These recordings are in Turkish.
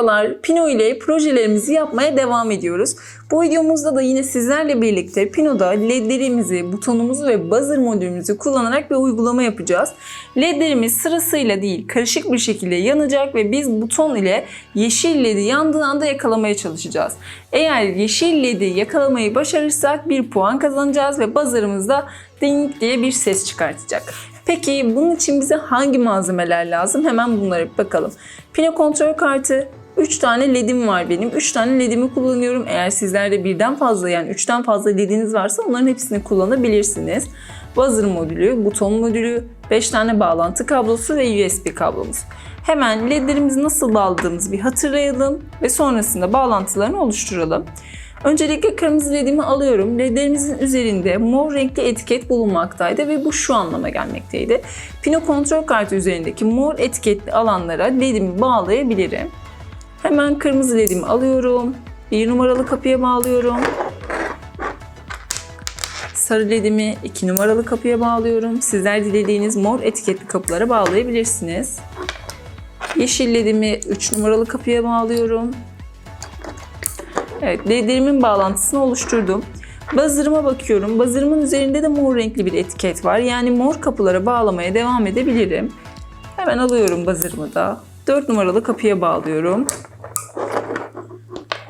Merhabalar, Pino ile projelerimizi yapmaya devam ediyoruz. Bu videomuzda da yine sizlerle birlikte Pino'da ledlerimizi, butonumuzu ve buzzer modülümüzü kullanarak bir uygulama yapacağız. Ledlerimiz sırasıyla değil, karışık bir şekilde yanacak ve biz buton ile yeşil ledi yandığı anda yakalamaya çalışacağız. Eğer yeşil ledi yakalamayı başarırsak bir puan kazanacağız ve buzzer'ımız da ding diye bir ses çıkartacak. Peki bunun için bize hangi malzemeler lazım? Hemen bunlara bir bakalım. Pino kontrol kartı, 3 tane ledim var benim. 3 tane ledimi kullanıyorum. Eğer sizlerde birden fazla yani 3'ten fazla lediniz varsa onların hepsini kullanabilirsiniz. Buzzer modülü, buton modülü, 5 tane bağlantı kablosu ve USB kablomuz. Hemen ledlerimizi nasıl bağladığımızı bir hatırlayalım ve sonrasında bağlantılarını oluşturalım. Öncelikle kırmızı ledimi alıyorum. Ledlerimizin üzerinde mor renkli etiket bulunmaktaydı ve bu şu anlama gelmekteydi. Pino kontrol kartı üzerindeki mor etiketli alanlara ledimi bağlayabilirim. Hemen kırmızı ledimi alıyorum. Bir numaralı kapıya bağlıyorum. Sarı ledimi iki numaralı kapıya bağlıyorum. Sizler dilediğiniz mor etiketli kapılara bağlayabilirsiniz. Yeşil ledimi 3 numaralı kapıya bağlıyorum. Evet, ledlerimin bağlantısını oluşturdum. Buzzer'ıma bakıyorum. Buzzer'ımın üzerinde de mor renkli bir etiket var. Yani mor kapılara bağlamaya devam edebilirim. Hemen alıyorum buzzer'ımı da. 4 numaralı kapıya bağlıyorum.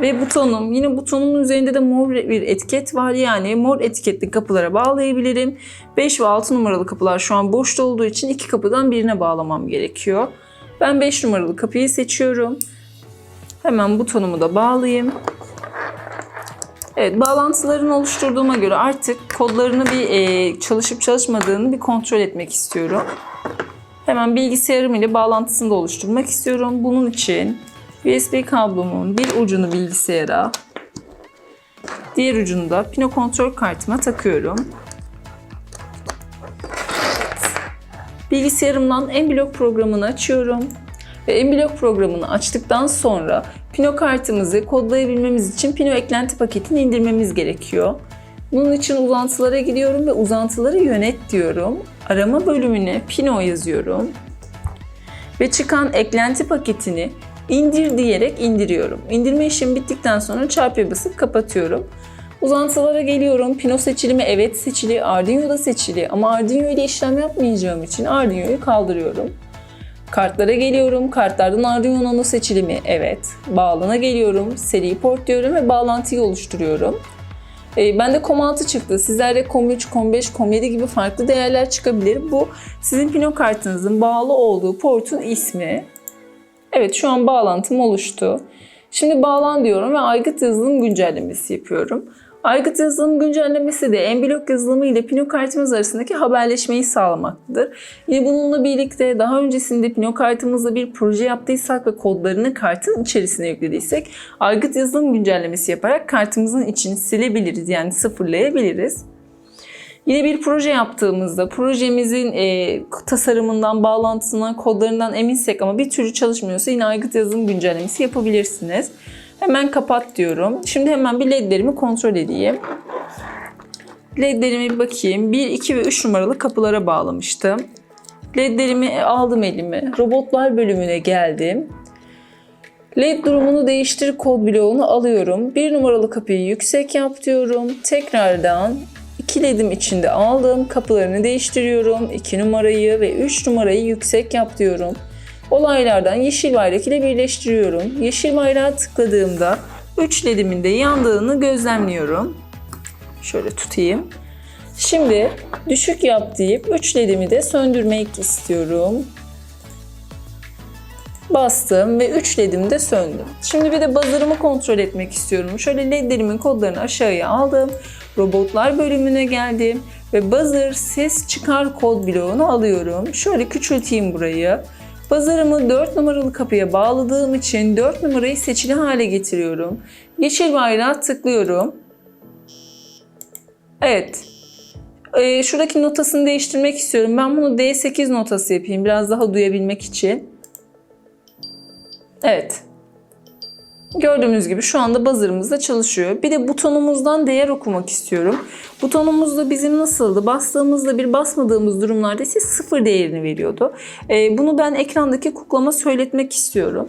Ve butonum, yine butonumun üzerinde de mor bir etiket var. Yani mor etiketli kapılara bağlayabilirim. 5 ve 6 numaralı kapılar şu an boşta olduğu için iki kapıdan birine bağlamam gerekiyor. Ben 5 numaralı kapıyı seçiyorum. Hemen butonumu da bağlayayım. Evet, bağlantılarını oluşturduğuma göre artık kodlarını bir e, çalışıp çalışmadığını bir kontrol etmek istiyorum. Hemen bilgisayarım ile bağlantısını da oluşturmak istiyorum. Bunun için USB kablomun bir ucunu bilgisayara, diğer ucunu da Pino kontrol kartıma takıyorum. Bilgisayarımdan Emblock programını açıyorum ve Emblock programını açtıktan sonra Pino kartımızı kodlayabilmemiz için Pino eklenti paketini indirmemiz gerekiyor. Bunun için uzantılara gidiyorum ve uzantıları yönet diyorum. Arama bölümüne Pino yazıyorum. Ve çıkan eklenti paketini indir diyerek indiriyorum. İndirme işlemi bittikten sonra çarpıya basıp kapatıyorum. Uzantılara geliyorum. Pino seçilimi evet seçili, Arduino da seçili ama Arduino ile işlem yapmayacağım için Arduino'yu kaldırıyorum. Kartlara geliyorum. Kartlardan Arduino Nano seçilimi evet. Bağlana geliyorum. Seri port diyorum ve bağlantıyı oluşturuyorum. E, bende COM6 çıktı. Sizlerde COM3, COM5, COM7 gibi farklı değerler çıkabilir. Bu sizin Pino kartınızın bağlı olduğu portun ismi. Evet şu an bağlantım oluştu. Şimdi bağlan diyorum ve aygıt yazılım güncellemesi yapıyorum. Aygıt yazılım güncellemesi de Emblock yazılımı ile Pino kartımız arasındaki haberleşmeyi sağlamaktadır. Yine bununla birlikte daha öncesinde Pino kartımızla bir proje yaptıysak ve kodlarını kartın içerisine yüklediysek aygıt yazılım güncellemesi yaparak kartımızın içini silebiliriz yani sıfırlayabiliriz. Yine bir proje yaptığımızda projemizin e, tasarımından, bağlantısından, kodlarından eminsek ama bir türlü çalışmıyorsa yine aygıt yazılım güncellemesi yapabilirsiniz. Hemen kapat diyorum. Şimdi hemen bir ledlerimi kontrol edeyim. Ledlerime bir bakayım. 1, 2 ve 3 numaralı kapılara bağlamıştım. Ledlerimi aldım elime. Robotlar bölümüne geldim. LED durumunu değiştir kod bloğunu alıyorum. 1 numaralı kapıyı yüksek yap diyorum. Tekrardan 2 ledim içinde aldım. Kapılarını değiştiriyorum. 2 numarayı ve 3 numarayı yüksek yap diyorum. Olaylardan yeşil bayrak ile birleştiriyorum. Yeşil bayrağa tıkladığımda 3 ledimin de yandığını gözlemliyorum. Şöyle tutayım. Şimdi düşük yap deyip 3 ledimi de söndürmek istiyorum. Bastım ve 3 ledim de söndü. Şimdi bir de buzzer'ımı kontrol etmek istiyorum. Şöyle ledlerimin kodlarını aşağıya aldım. Robotlar bölümüne geldim ve buzzer ses çıkar kod bloğunu alıyorum. Şöyle küçülteyim burayı. Buzzer'ımı 4 numaralı kapıya bağladığım için 4 numarayı seçili hale getiriyorum. Yeşil bayrağı tıklıyorum. Evet. Ee, şuradaki notasını değiştirmek istiyorum. Ben bunu D8 notası yapayım biraz daha duyabilmek için. Evet. Gördüğünüz gibi şu anda buzzer'ımız çalışıyor. Bir de butonumuzdan değer okumak istiyorum. Butonumuzda bizim nasıldı? Bastığımızda bir basmadığımız durumlarda ise sıfır değerini veriyordu. Ee, bunu ben ekrandaki kuklama söyletmek istiyorum.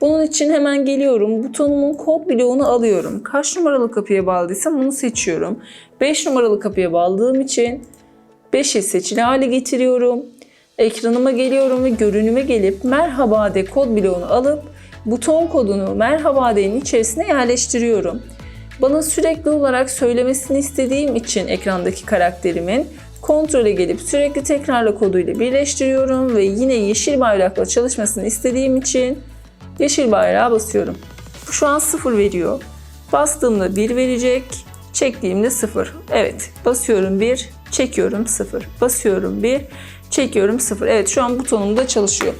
Bunun için hemen geliyorum. Butonumun kod bloğunu alıyorum. Kaç numaralı kapıya bağlıysam onu seçiyorum. 5 numaralı kapıya bağladığım için 5'i seçili hale getiriyorum. Ekranıma geliyorum ve görünüme gelip merhaba de kod bloğunu alıp buton kodunu merhaba de'nin içerisine yerleştiriyorum. Bana sürekli olarak söylemesini istediğim için ekrandaki karakterimin kontrole gelip sürekli tekrarla koduyla birleştiriyorum ve yine yeşil bayrakla çalışmasını istediğim için yeşil bayrağa basıyorum. Bu şu an 0 veriyor. Bastığımda 1 verecek, çektiğimde 0. Evet, basıyorum 1, çekiyorum 0. Basıyorum 1, çekiyorum 0. Evet, şu an butonum da çalışıyor.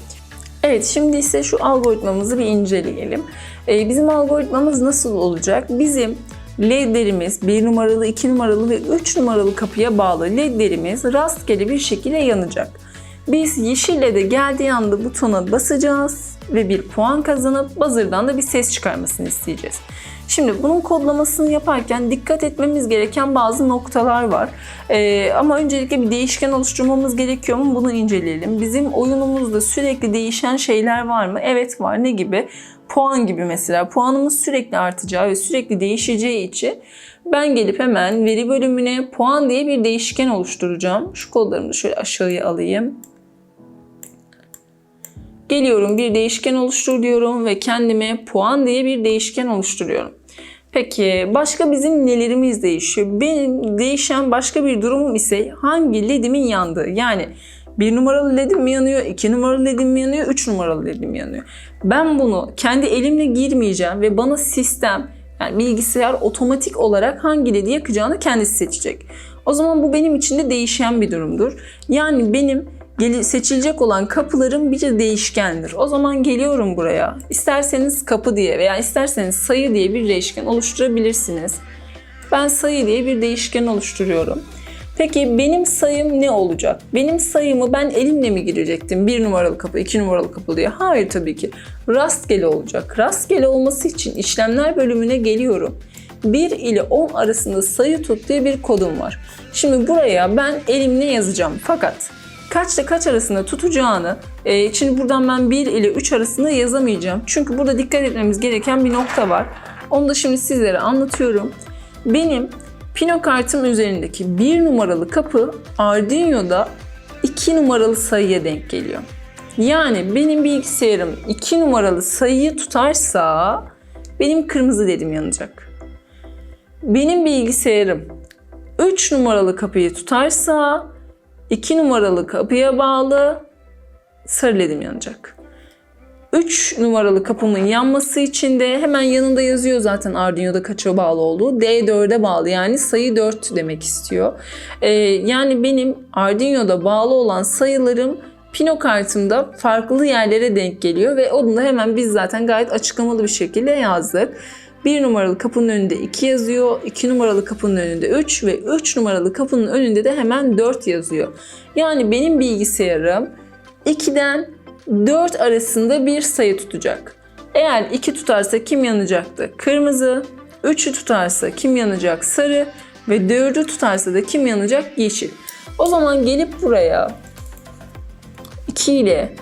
Evet, şimdi ise şu algoritmamızı bir inceleyelim. Ee, bizim algoritmamız nasıl olacak? Bizim ledlerimiz 1 numaralı, 2 numaralı ve 3 numaralı kapıya bağlı ledlerimiz rastgele bir şekilde yanacak. Biz yeşil LED'e geldiği anda butona basacağız ve bir puan kazanıp buzzer'dan da bir ses çıkarmasını isteyeceğiz. Şimdi bunun kodlamasını yaparken dikkat etmemiz gereken bazı noktalar var. Ee, ama öncelikle bir değişken oluşturmamız gerekiyor mu bunu inceleyelim. Bizim oyunumuzda sürekli değişen şeyler var mı? Evet var. Ne gibi? Puan gibi mesela. Puanımız sürekli artacağı ve sürekli değişeceği için ben gelip hemen veri bölümüne puan diye bir değişken oluşturacağım. Şu kodlarımı şöyle aşağıya alayım. Geliyorum bir değişken oluştur diyorum ve kendime puan diye bir değişken oluşturuyorum. Peki başka bizim nelerimiz değişiyor? Benim değişen başka bir durumum ise hangi ledimin yandığı. Yani bir numaralı ledim mi yanıyor, iki numaralı ledim mi yanıyor, üç numaralı ledim mi yanıyor. Ben bunu kendi elimle girmeyeceğim ve bana sistem yani bilgisayar otomatik olarak hangi ledi yakacağını kendisi seçecek. O zaman bu benim için de değişen bir durumdur. Yani benim seçilecek olan kapılarım bir de değişkendir. O zaman geliyorum buraya. İsterseniz kapı diye veya isterseniz sayı diye bir değişken oluşturabilirsiniz. Ben sayı diye bir değişken oluşturuyorum. Peki benim sayım ne olacak? Benim sayımı ben elimle mi girecektim? Bir numaralı kapı, iki numaralı kapı diye. Hayır tabii ki. Rastgele olacak. Rastgele olması için işlemler bölümüne geliyorum. 1 ile 10 arasında sayı tut diye bir kodum var. Şimdi buraya ben elimle yazacağım. Fakat kaçla kaç arasında tutacağını e, şimdi buradan ben 1 ile 3 arasında yazamayacağım. Çünkü burada dikkat etmemiz gereken bir nokta var. Onu da şimdi sizlere anlatıyorum. Benim Pino kartım üzerindeki 1 numaralı kapı Arduino'da 2 numaralı sayıya denk geliyor. Yani benim bilgisayarım 2 numaralı sayıyı tutarsa benim kırmızı dedim yanacak. Benim bilgisayarım 3 numaralı kapıyı tutarsa 2 numaralı kapıya bağlı sarı ledim yanacak. 3 numaralı kapımın yanması için de hemen yanında yazıyor zaten Arduino'da kaça bağlı olduğu. D4'e bağlı yani sayı 4 demek istiyor. Ee, yani benim Arduino'da bağlı olan sayılarım Pino kartımda farklı yerlere denk geliyor ve onu da hemen biz zaten gayet açıklamalı bir şekilde yazdık. 1 numaralı kapının önünde 2 yazıyor, 2 numaralı kapının önünde 3 ve 3 numaralı kapının önünde de hemen 4 yazıyor. Yani benim bilgisayarım 2'den 4 arasında bir sayı tutacak. Eğer 2 tutarsa kim yanacaktı? Kırmızı. 3'ü tutarsa kim yanacak? Sarı. Ve 4'ü tutarsa da kim yanacak? Yeşil. O zaman gelip buraya 2 ile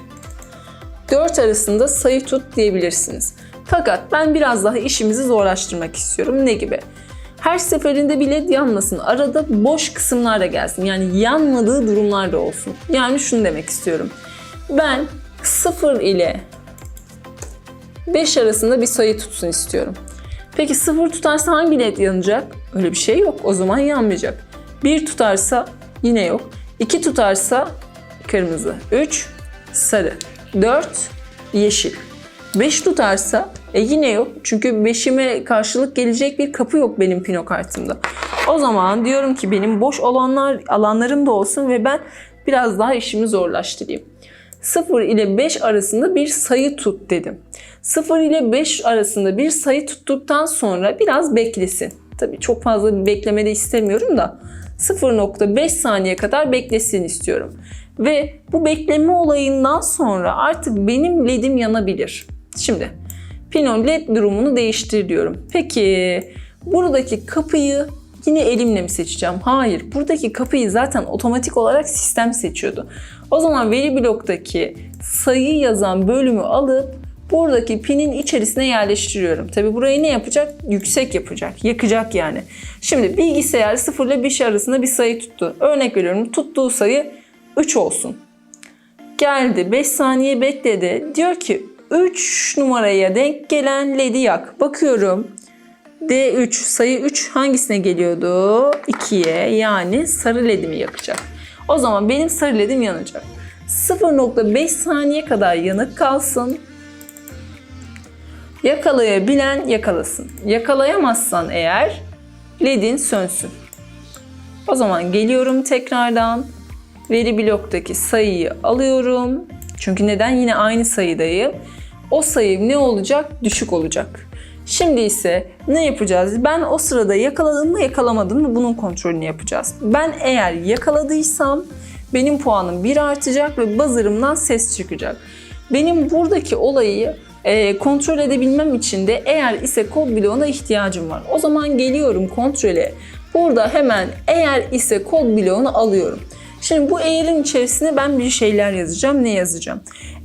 4 arasında sayı tut diyebilirsiniz. Fakat ben biraz daha işimizi zorlaştırmak istiyorum. Ne gibi? Her seferinde bir led yanmasın. Arada boş kısımlar da gelsin. Yani yanmadığı durumlar da olsun. Yani şunu demek istiyorum. Ben 0 ile 5 arasında bir sayı tutsun istiyorum. Peki 0 tutarsa hangi led yanacak? Öyle bir şey yok. O zaman yanmayacak. 1 tutarsa yine yok. 2 tutarsa kırmızı. 3 sarı. 4 yeşil. 5 tutarsa e yine yok. Çünkü 5'ime karşılık gelecek bir kapı yok benim pino kartımda. O zaman diyorum ki benim boş alanlar alanlarım da olsun ve ben biraz daha işimi zorlaştırayım. 0 ile 5 arasında bir sayı tut dedim. 0 ile 5 arasında bir sayı tuttuktan sonra biraz beklesin. Tabii çok fazla bir bekleme de istemiyorum da 0.5 saniye kadar beklesin istiyorum. Ve bu bekleme olayından sonra artık benim ledim yanabilir. Şimdi Pino led durumunu değiştir diyorum. Peki buradaki kapıyı yine elimle mi seçeceğim? Hayır. Buradaki kapıyı zaten otomatik olarak sistem seçiyordu. O zaman veri bloktaki sayı yazan bölümü alıp buradaki pinin içerisine yerleştiriyorum. Tabi burayı ne yapacak? Yüksek yapacak, yakacak yani. Şimdi bilgisayar 0 ile 5 arasında bir sayı tuttu. Örnek veriyorum tuttuğu sayı 3 olsun. Geldi 5 saniye bekledi. Diyor ki 3 numaraya denk gelen ledi yak. Bakıyorum. D3 sayı 3 hangisine geliyordu? 2'ye yani sarı ledimi yakacak. O zaman benim sarı ledim yanacak. 0.5 saniye kadar yanık kalsın. Yakalayabilen yakalasın. Yakalayamazsan eğer ledin sönsün. O zaman geliyorum tekrardan. Veri bloktaki sayıyı alıyorum. Çünkü neden? Yine aynı sayıdayım. O sayı ne olacak? Düşük olacak. Şimdi ise ne yapacağız? Ben o sırada yakaladım mı yakalamadım mı bunun kontrolünü yapacağız. Ben eğer yakaladıysam benim puanım 1 artacak ve buzzer'ımdan ses çıkacak. Benim buradaki olayı e, kontrol edebilmem için de eğer ise kod bloğuna ihtiyacım var. O zaman geliyorum kontrole. Burada hemen eğer ise kod bloğunu alıyorum. Şimdi bu eğerin içerisine ben bir şeyler yazacağım. Ne yazacağım?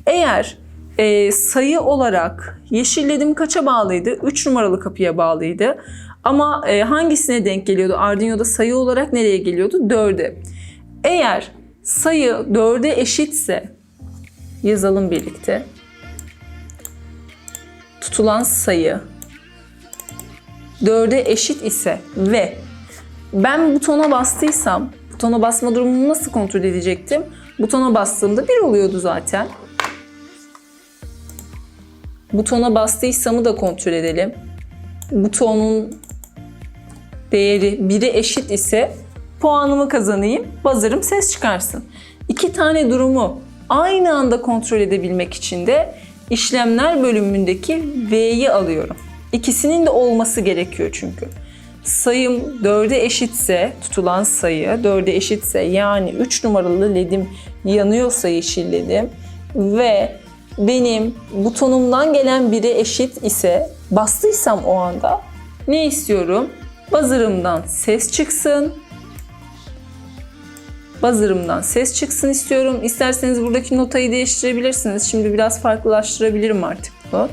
Eğer e, sayı olarak yeşilledim kaça bağlıydı? 3 numaralı kapıya bağlıydı. Ama e, hangisine denk geliyordu? Arduino'da sayı olarak nereye geliyordu? 4'e. Eğer sayı 4'e eşitse yazalım birlikte. Tutulan sayı 4'e eşit ise ve ben butona bastıysam butona basma durumunu nasıl kontrol edecektim? Butona bastığımda 1 oluyordu zaten. Butona bastıysamı da kontrol edelim. Butonun değeri 1'e eşit ise puanımı kazanayım, buzzer'ım ses çıkarsın. İki tane durumu aynı anda kontrol edebilmek için de işlemler bölümündeki V'yi alıyorum. İkisinin de olması gerekiyor çünkü. Sayım 4'e eşitse, tutulan sayı 4'e eşitse yani 3 numaralı ledim yanıyorsa yeşil ledim ve benim butonumdan gelen biri eşit ise bastıysam o anda ne istiyorum? Buzzer'ımdan ses çıksın. Buzzer'ımdan ses çıksın istiyorum. İsterseniz buradaki notayı değiştirebilirsiniz. Şimdi biraz farklılaştırabilirim artık bunu.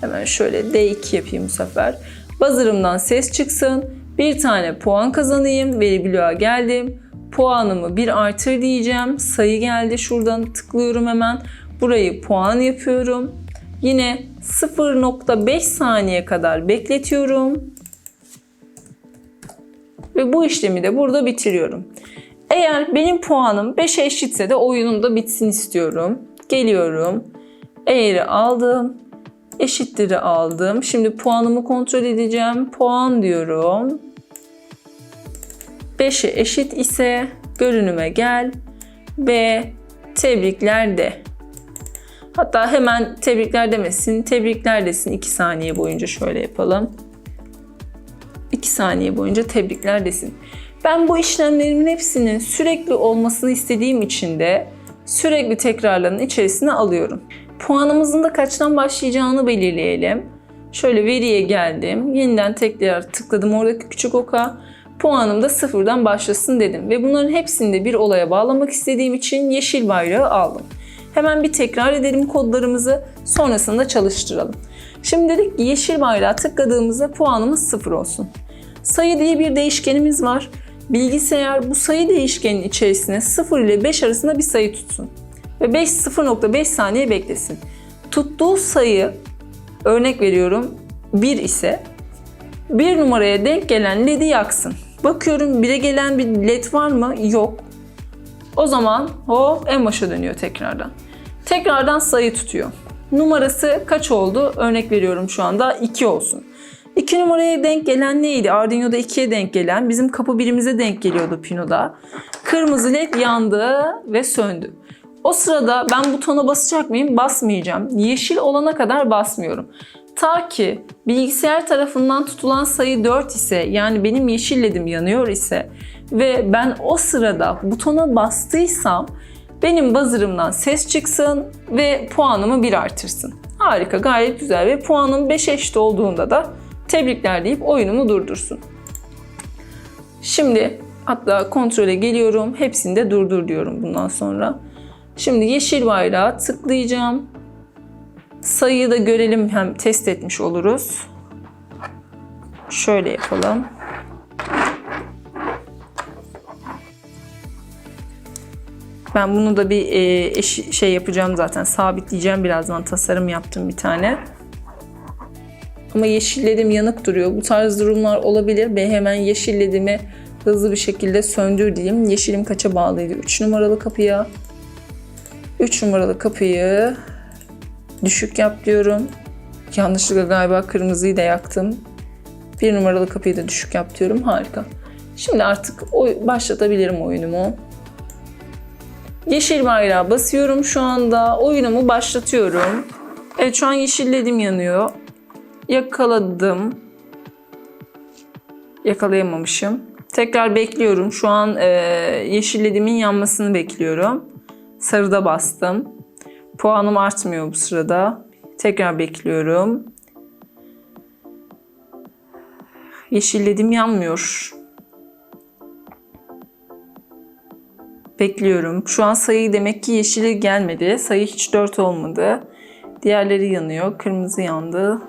Hemen şöyle D2 yapayım bu sefer. Buzzer'ımdan ses çıksın. Bir tane puan kazanayım. Veri bloğa geldim. Puanımı bir artır diyeceğim. Sayı geldi. Şuradan tıklıyorum hemen. Burayı puan yapıyorum. Yine 0.5 saniye kadar bekletiyorum. Ve bu işlemi de burada bitiriyorum. Eğer benim puanım 5'e eşitse de oyunum da bitsin istiyorum. Geliyorum. Eğri aldım. Eşittir'i aldım. Şimdi puanımı kontrol edeceğim. Puan diyorum. 5'e eşit ise görünüme gel ve tebrikler de. Hatta hemen tebrikler demesin, tebrikler desin 2 saniye boyunca şöyle yapalım. 2 saniye boyunca tebrikler desin. Ben bu işlemlerimin hepsinin sürekli olmasını istediğim için de sürekli tekrarların içerisine alıyorum. Puanımızın da kaçtan başlayacağını belirleyelim. Şöyle veriye geldim. Yeniden tekrar tıkladım oradaki küçük oka. Puanım da sıfırdan başlasın dedim. Ve bunların hepsini de bir olaya bağlamak istediğim için yeşil bayrağı aldım. Hemen bir tekrar edelim kodlarımızı. Sonrasında çalıştıralım. Şimdi dedik yeşil bayrağı tıkladığımızda puanımız sıfır olsun. Sayı diye bir değişkenimiz var. Bilgisayar bu sayı değişkenin içerisine 0 ile 5 arasında bir sayı tutsun. Ve 5 0.5 saniye beklesin. Tuttuğu sayı örnek veriyorum 1 ise 1 numaraya denk gelen ledi yaksın. Bakıyorum 1'e gelen bir led var mı? Yok. O zaman hop en başa dönüyor tekrardan. Tekrardan sayı tutuyor. Numarası kaç oldu? Örnek veriyorum şu anda 2 olsun. 2 numaraya denk gelen neydi? Arduino'da 2'ye denk gelen bizim kapı birimize denk geliyordu Pino'da. Kırmızı led yandı ve söndü. O sırada ben butona basacak mıyım? Basmayacağım. Yeşil olana kadar basmıyorum. Ta ki bilgisayar tarafından tutulan sayı 4 ise yani benim yeşil ledim yanıyor ise ve ben o sırada butona bastıysam benim buzzer'ımdan ses çıksın ve puanımı bir artırsın. Harika, gayet güzel ve puanım 5 eşit olduğunda da tebrikler deyip oyunumu durdursun. Şimdi hatta kontrole geliyorum. Hepsini de durdur diyorum bundan sonra. Şimdi yeşil bayrağı tıklayacağım. Sayıyı da görelim hem test etmiş oluruz. Şöyle yapalım. Ben bunu da bir e, eş- şey yapacağım zaten. Sabitleyeceğim birazdan. Tasarım yaptım bir tane. Ama yeşilledim yanık duruyor. Bu tarz durumlar olabilir. Ben hemen yeşilledimi hızlı bir şekilde söndür diyeyim. Yeşilim kaça bağlıydı? 3 numaralı kapıya. 3 numaralı kapıyı düşük yap diyorum. Yanlışlıkla galiba kırmızıyı da yaktım. 1 numaralı kapıyı da düşük yap diyorum. Harika. Şimdi artık başlatabilirim oyunumu. Yeşil bayrağı basıyorum şu anda. Oyunumu başlatıyorum. Evet şu an yeşilledim yanıyor. Yakaladım. Yakalayamamışım. Tekrar bekliyorum. Şu an e, yeşillediğimin yanmasını bekliyorum. Sarıda bastım. Puanım artmıyor bu sırada. Tekrar bekliyorum. Yeşilledim yanmıyor. Bekliyorum. Şu an sayı demek ki yeşili gelmedi. Sayı hiç 4 olmadı. Diğerleri yanıyor. Kırmızı yandı.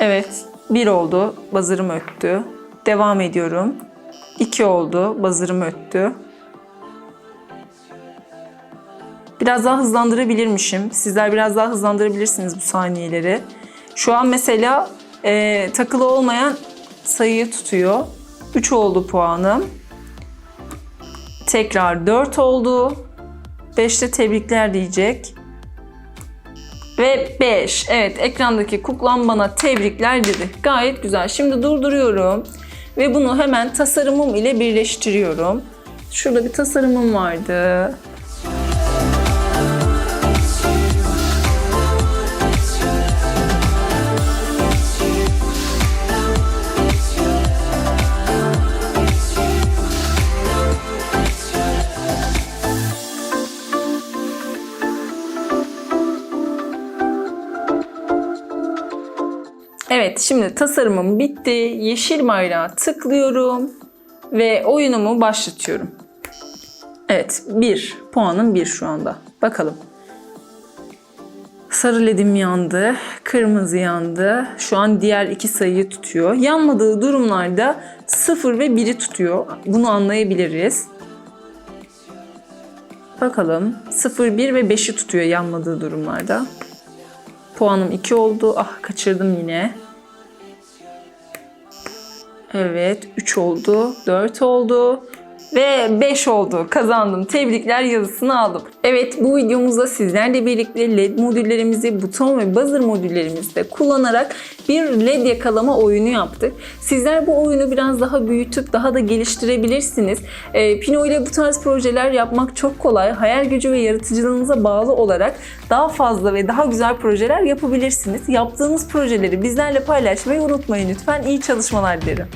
Evet. 1 oldu. Buzzer'ım öttü. Devam ediyorum. 2 oldu. Buzzer'ım öttü. Biraz daha hızlandırabilirmişim. Sizler biraz daha hızlandırabilirsiniz bu saniyeleri. Şu an mesela e, takılı olmayan sayıyı tutuyor. 3 oldu puanım. Tekrar 4 oldu. 5'te tebrikler diyecek. Ve 5. Evet ekrandaki kuklam bana tebrikler dedi. Gayet güzel. Şimdi durduruyorum. Ve bunu hemen tasarımım ile birleştiriyorum. Şurada bir tasarımım vardı. Evet şimdi tasarımım bitti. Yeşil bayrağı tıklıyorum ve oyunumu başlatıyorum. Evet 1. Puanım 1 şu anda. Bakalım. Sarı ledim yandı, kırmızı yandı. Şu an diğer iki sayıyı tutuyor. Yanmadığı durumlarda 0 ve 1'i tutuyor. Bunu anlayabiliriz. Bakalım 0, 1 ve 5'i tutuyor yanmadığı durumlarda. Puanım 2 oldu. Ah kaçırdım yine. Evet 3 oldu. 4 oldu. Ve 5 oldu. Kazandım. Tebrikler yazısını aldım. Evet bu videomuzda sizlerle birlikte LED modüllerimizi, buton ve buzzer modüllerimizi kullanarak bir LED yakalama oyunu yaptık. Sizler bu oyunu biraz daha büyütüp daha da geliştirebilirsiniz. Ee, Pino ile bu tarz projeler yapmak çok kolay. Hayal gücü ve yaratıcılığınıza bağlı olarak daha fazla ve daha güzel projeler yapabilirsiniz. Yaptığınız projeleri bizlerle paylaşmayı unutmayın lütfen. İyi çalışmalar dilerim.